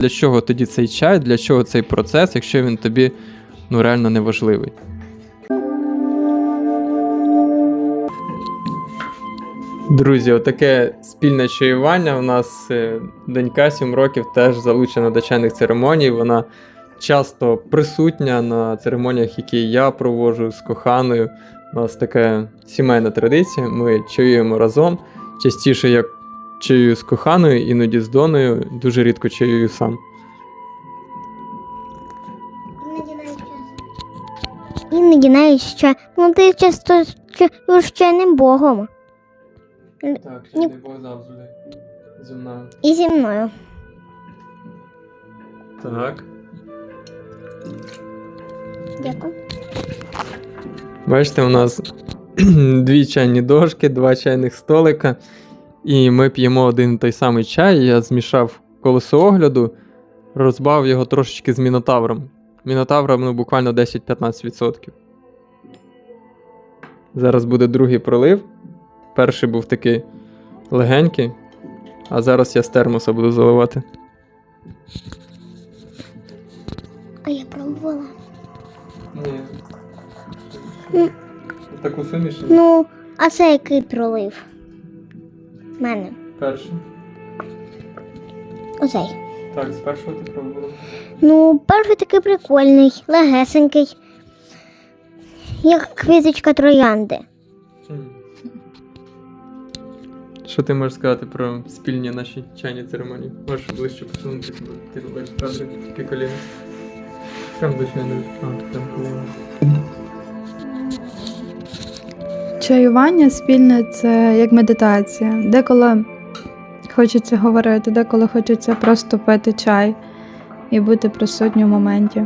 Для чого тоді цей чай, для чого цей процес, якщо він тобі ну реально не важливий? Друзі, отаке спільне чаювання. У нас е, донька 7 років теж залучена до чайних церемоній. Вона часто присутня на церемоніях, які я проводжу з коханою. У нас така сімейна традиція. Ми чаюємо разом. Частіше я чаю з коханою, іноді з доною, дуже рідко чаюю сам. Іноді навіть ще. Ну ти часто чуєш чайним богом. Так, Ні. Бог завжди зі мною. І зі мною. Так. Дякую. Бачите, у нас дві чайні дошки, два чайних столика, і ми п'ємо один і той самий чай. Я змішав колесо огляду, розбав його трошечки з мінотавром. Мінотавром ну, буквально 10-15%. Зараз буде другий пролив. Перший був такий легенький, а зараз я з термоса буду заливати. А я пробувала. Ні. Таку суміш? Ну, а це який пролив? Мене. Перший. Оцей. Так, з першого ти пробувала. Ну, перший такий прикольний, легесенький. Як квіточка троянди. Що ти можеш сказати про спільні наші чайні церемонії? Можеш ближче посунути, бо ти не бачиш кадри, тільки коліна. Прям до чайної. А, там коліна. Чаювання спільне це як медитація. Деколи хочеться говорити, деколи хочеться просто пити чай і бути присутнім в моменті.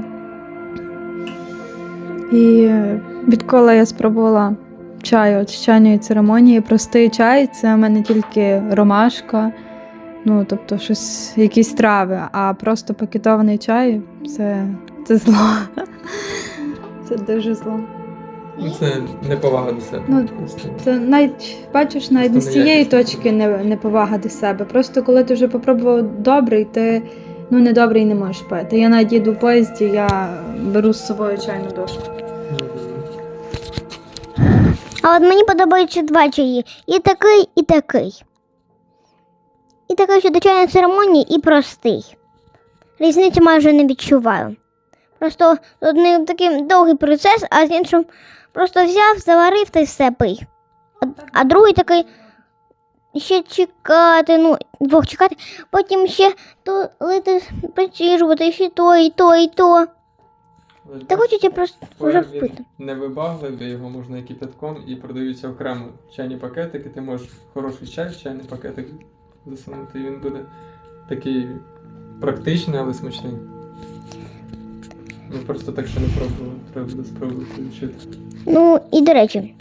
І відколи я спробувала чай от з чайної церемонії, простий чай це в мене тільки ромашка, ну тобто щось, якісь трави, а просто пакетований чай це, це зло. Це дуже зло. Ну, це неповага до себе. Ну, Це навіть бачиш, навіть не з цієї точки не, не повага до себе. Просто коли ти вже попробував добрий, ти ну недобрий не можеш пити. Я навіть їду в поїзді, я беру з собою чайну дошку. А от мені подобаються два чаї. І такий, і такий. І такий, що до чайної церемонії, і простий. Різниці майже не відчуваю. Просто одним такий довгий процес, а з іншим просто взяв, заварив та й все пий. А, а другий такий ще чекати, ну, двох чекати, потім ще то лити причижувати, ще то, і то, і то. Та хочеться просто вже впити. невибагливий, його можна і кипятком, і продаються окремо чайні пакетики. Ти можеш хороший чай в чайний пакетик засунути, і він буде такий практичний, але смачний. Ну просто так ще не пробував, треба буде спробувати вчити. Ну, і до речі,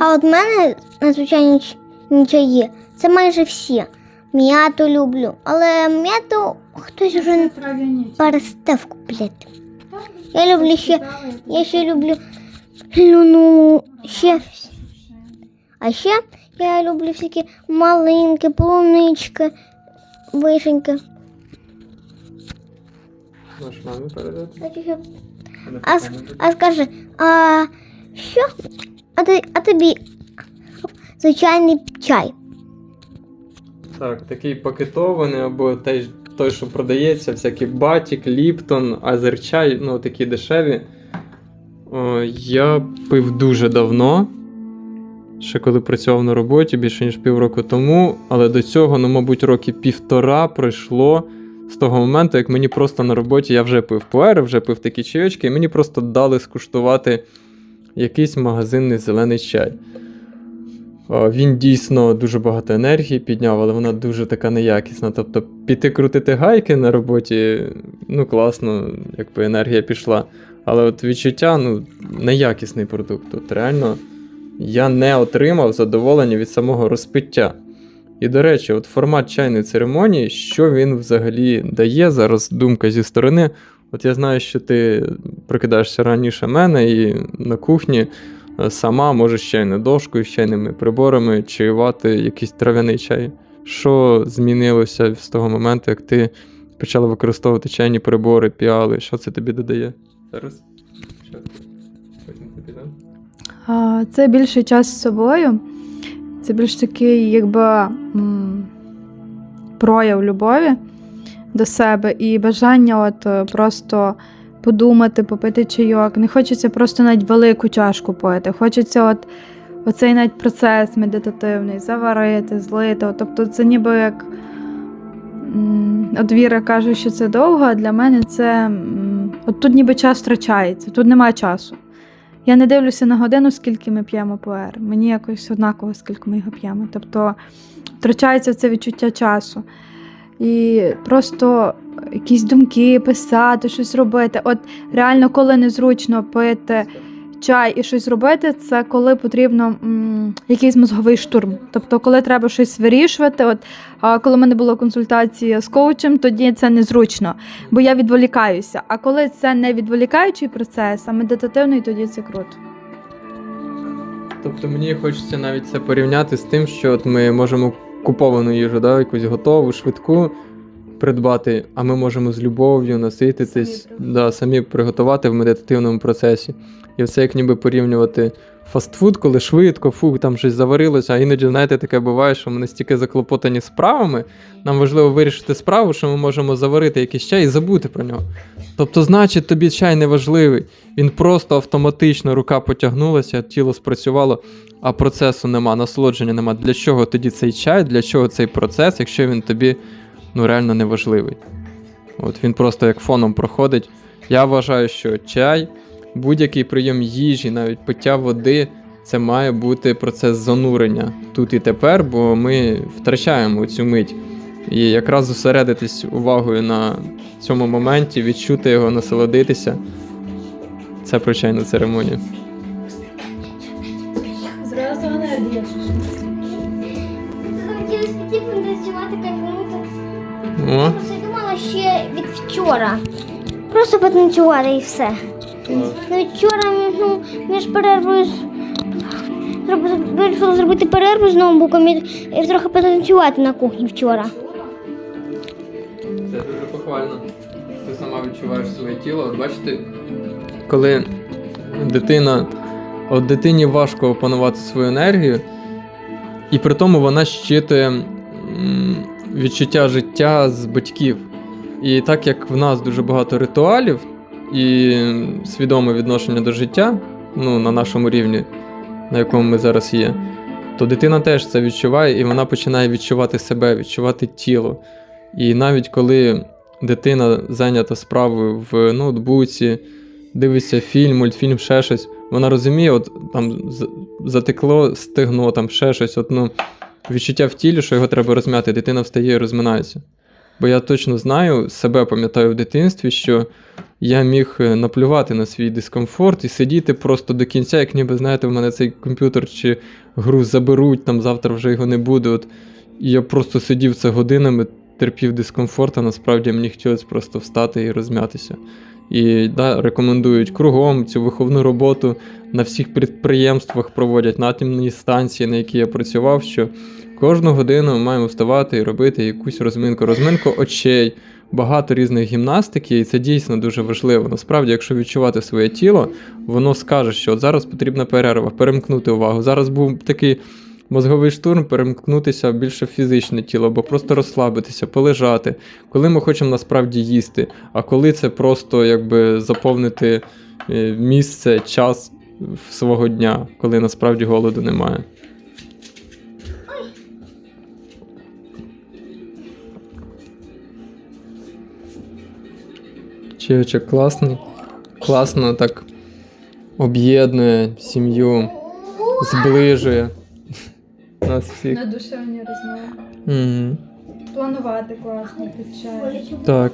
А от в мене надзвичайні ч- чаї, це майже всі. М'яту люблю, але м'яту хтось вже не перестав купляти. Я люблю ще, я ще люблю люну, ще. А ще я люблю всякі малинки, полунички, вишеньки. Можеш мамі передати? А, а скажи, а що? А, ти, а тобі звичайний чай. Так, такий пакетований або той, той, що продається, всякий батік, ліптон, азерчай, ну такі дешеві. О, я пив дуже давно. Ще коли працював на роботі більше ніж півроку тому, але до цього, ну, мабуть, роки півтора пройшло з того моменту, як мені просто на роботі я вже пив пуери, вже пив такі чайочки, і мені просто дали скуштувати якийсь магазинний зелений чай. Він дійсно дуже багато енергії підняв, але вона дуже така неякісна. Тобто піти крутити гайки на роботі, ну класно, якби енергія пішла. Але от відчуття, ну, неякісний продукт. От реально я не отримав задоволення від самого розпиття. І до речі, от формат чайної церемонії, що він взагалі дає, зараз думка зі сторони. От я знаю, що ти прокидаєшся раніше мене і на кухні е, сама можеш чайною дошкою, чайними приборами чаювати якийсь трав'яний чай. Що змінилося з того моменту, як ти почала використовувати чайні прибори, піали. Що це тобі додає? Зараз. Потім тобі дам. Це більше час з собою. Це більш такий, якби прояв любові до себе і бажання от е, просто подумати, попити чайок. Не хочеться просто навіть велику чашку пити. Хочеться от оцей навіть процес медитативний, заварити, злити. От, Тобто це ніби як. От Віра каже, що це довго, а для мене це. От тут ніби час втрачається, тут немає часу. Я не дивлюся на годину, скільки ми п'ємо пуер. Мені якось однаково, скільки ми його п'ємо. Тобто втрачається це відчуття часу. І просто якісь думки, писати, щось робити. От реально, коли незручно пити чай і щось робити, це коли потрібно м, якийсь мозговий штурм. Тобто, коли треба щось вирішувати. От а коли в мене була консультація з коучем, тоді це незручно, бо я відволікаюся. А коли це не відволікаючий процес, а медитативний, тоді це круто. Тобто мені хочеться навіть це порівняти з тим, що от ми можемо куповану їжу, да, якусь готову, швидку придбати, а ми можемо з любов'ю насититись, Самі да, самі приготувати в медитативному процесі. І це як ніби порівнювати фастфуд, коли швидко, фу, там щось заварилося, а іноді, знаєте, таке буває, що ми настільки заклопотані справами, нам важливо вирішити справу, що ми можемо заварити якийсь чай і забути про нього. Тобто, значить, тобі чай не важливий. Він просто автоматично рука потягнулася, тіло спрацювало, а процесу нема, насолодження нема. Для чого тоді цей чай, для чого цей процес, якщо він тобі ну, реально не важливий? От він просто як фоном проходить. Я вважаю, що чай, будь-який прийом їжі, навіть пиття води, це має бути процес занурення тут і тепер, бо ми втрачаємо цю мить. І якраз зосередитись увагою на цьому моменті, відчути його, насолодитися. Це про чайну церемонію. О, Просто я думала ще від вчора. Просто потанцювати і все. Ну, вчора ну, між перервою вирішила зробити перерву з ноутбуком і, трохи потанцювати на кухні вчора. Це дуже похвально. Ти сама відчуваєш своє тіло. От бачите, коли дитина, от дитині важко опанувати свою енергію, і при тому вона щитує відчуття життя з батьків. І так як в нас дуже багато ритуалів і свідоме відношення до життя, ну, на нашому рівні, на якому ми зараз є, то дитина теж це відчуває, і вона починає відчувати себе, відчувати тіло. І навіть коли дитина зайнята справою в ноутбуці, дивиться фільм, мультфільм, ще щось, вона розуміє, от там затекло стегно, там ще щось, от, ну, відчуття в тілі, що його треба розм'яти, дитина встає і розминається. Бо я точно знаю, себе пам'ятаю в дитинстві, що я міг е, наплювати на свій дискомфорт і сидіти просто до кінця, як ніби, знаєте, в мене цей комп'ютер чи гру заберуть, там завтра вже його не буде. От, і я просто сидів це годинами, терпів дискомфорт, а насправді мені хотілося просто встати і розм'ятися. І да, рекомендують кругом цю виховну роботу на всіх підприємствах проводять на атомній станції, на якій я працював, що кожну годину ми маємо вставати і робити якусь розминку, розминку очей, багато різних гімнастики, і це дійсно дуже важливо. Насправді, якщо відчувати своє тіло, воно скаже, що от зараз потрібна перерва, перемкнути увагу. Зараз був такий мозговий штурм, перемкнутися більше в фізичне тіло, або просто розслабитися, полежати, коли ми хочемо насправді їсти, а коли це просто якби заповнити е, місце, час свого дня, коли насправді голоду немає. Чайочок класний. Класно так об'єднує сім'ю, зближує нас всіх. На душевні розмови. Угу. Планувати класно під чай. Так.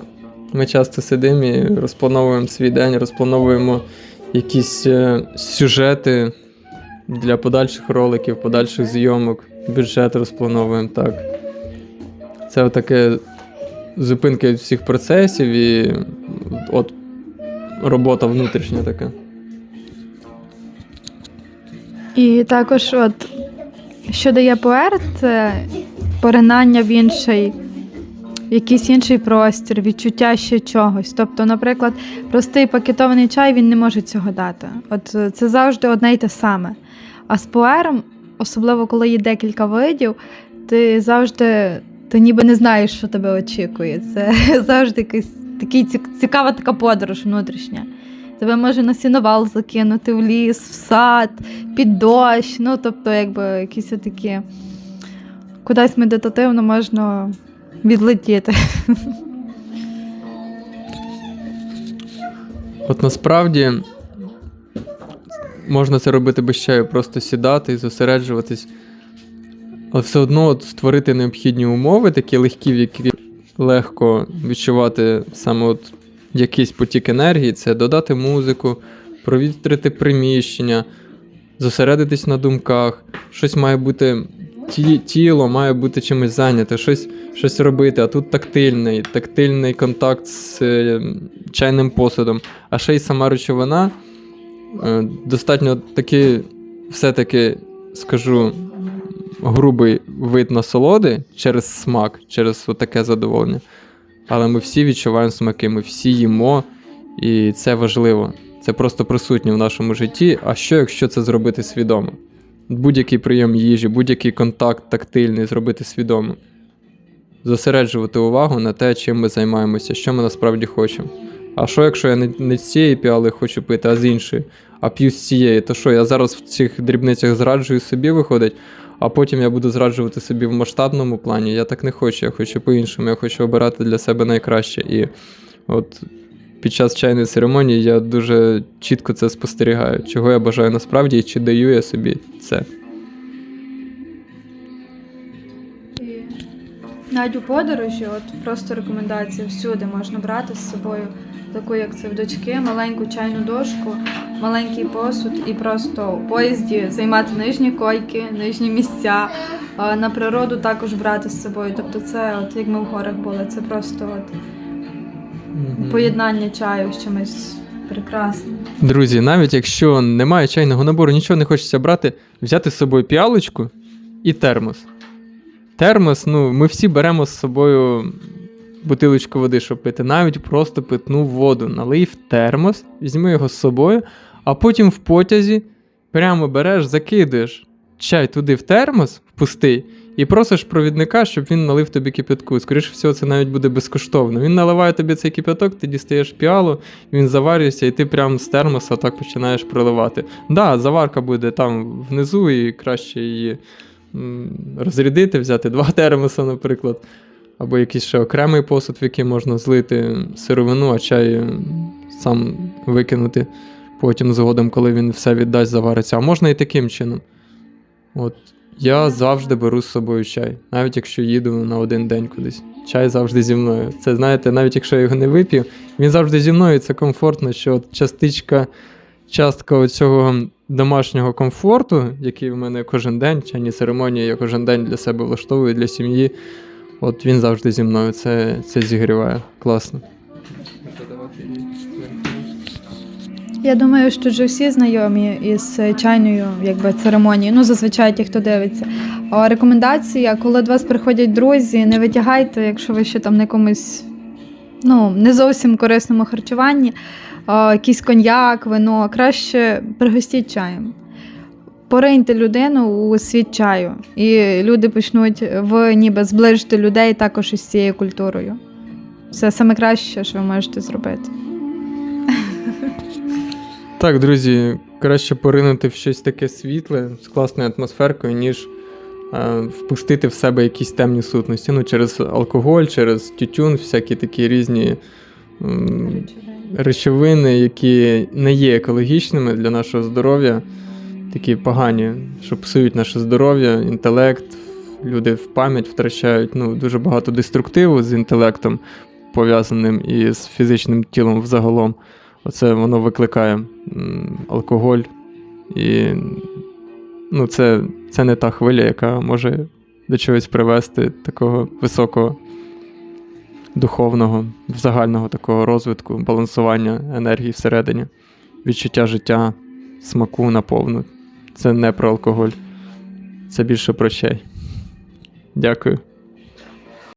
Ми часто сидимо і розплановуємо свій день, розплановуємо якісь е, сюжети для подальших роликів, подальших зйомок, бюджет розплановуємо так. Це таке зупинка від всіх процесів і от робота внутрішня така. І також, от, що дає пуер, це поринання в інший, якийсь інший простір, відчуття ще чогось. Тобто, наприклад, простий пакетований чай він не може цього дати. От е, це завжди одне й те саме. А з пуером, особливо коли є декілька видів, ти завжди ти ніби не знаєш, що тебе очікує. Це завжди якийсь такий цікава така подорож внутрішня. Тебе може на сіновал закинути в ліс, в сад, під дощ. Ну, тобто, якби якісь такі кудись медитативно можна відлетіти. От насправді можна це робити без чаю, просто сідати і зосереджуватись. Але все одно от створити необхідні умови, такі легкі, в які легко відчувати саме от якийсь потік енергії, це додати музику, провітрити приміщення, зосередитись на думках, щось має бути. Ті- Тіло має бути чимось зайняте, щось, щось робити, а тут тактильний, тактильний контакт з е, чайним посудом, а ще й сама речовина е, достатньо таки, все-таки скажу, грубий вид насолоди через смак, через таке задоволення. Але ми всі відчуваємо смаки, ми всі їмо, і це важливо. Це просто присутнє в нашому житті. А що, якщо це зробити свідомо? Будь-який прийом їжі, будь-який контакт тактильний зробити свідомо. Зосереджувати увагу на те, чим ми займаємося, що ми насправді хочемо. А що, якщо я не, з цієї піали хочу пити, а з іншої, а п'ю з цієї, то що я зараз в цих дрібницях зраджую собі виходить, а потім я буду зраджувати собі в масштабному плані. Я так не хочу, я хочу по-іншому, я хочу обирати для себе найкраще. І от під час чайної церемонії я дуже чітко це спостерігаю, чого я бажаю насправді і чи даю я собі це. Навіть у подорожі, от просто рекомендація всюди можна брати з собою таку, як це в дочки, маленьку чайну дошку, маленький посуд і просто у поїзді займати нижні койки, нижні місця. На природу також брати з собою. Тобто, це, от як ми в горах були, це просто от поєднання чаю з чимось прекрасним. Друзі, навіть якщо немає чайного набору, нічого не хочеться брати, взяти з собою піалочку і термос. Термос, ну, ми всі беремо з собою бутилочку води, щоб пити, навіть просто питну воду. Налий в термос, візьми його з собою, а потім в потязі прямо береш, закидуєш чай туди в термос, в пустий, і просиш провідника, щоб він налив тобі кипятку. Скоріше всього, це навіть буде безкоштовно. Він наливає тобі цей кипяток, ти дістаєш піалу, він заварюється, і ти прямо з термоса так починаєш проливати. Да, заварка буде там внизу, і краще її розрядити, взяти два термоса, наприклад. Або якийсь ще окремий посуд, в який можна злити сировину, а чай сам викинути потім згодом, коли він все віддасть, завариться. А можна і таким чином. От я завжди беру з собою чай, навіть якщо їду на один день кудись. Чай завжди зі мною. Це знаєте, навіть якщо я його не вип'ю, він завжди зі мною. і Це комфортно, що от частичка, частка цього домашнього комфорту, який в мене кожен день, чайні церемонії я кожен день для себе влаштовую, для сім'ї. От він завжди зі мною. Це, це зігріває. Класно. Я думаю, що вже всі знайомі із чайною якби, церемонією. Ну, зазвичай ті, хто дивиться. А рекомендація, коли до вас приходять друзі, не витягайте, якщо ви ще там на якомусь ну, не зовсім корисному харчуванні, а, якийсь коньяк, вино, краще пригостіть чаєм. Пориньте людину у світ чаю, і люди почнуть в ніби зближити людей також із цією культурою. Це саме краще, що ви можете зробити. Так, друзі, краще поринути в щось таке світле з класною атмосферкою, ніж е, впустити в себе якісь темні сутності. Ну, через алкоголь, через тютюн, всякі такі різні м, речовини, які не є екологічними для нашого здоров'я, такі погані, що псують наше здоров'я, інтелект. Люди в пам'ять втрачають ну, дуже багато деструктиву з інтелектом, пов'язаним і з фізичним тілом взагалом. Оце воно викликає алкоголь. І ну, це, це не та хвиля, яка може до чогось привести такого високого духовного, загального такого розвитку, балансування енергії всередині, відчуття життя, смаку наповну. Це не про алкоголь, це більше про чай. Дякую.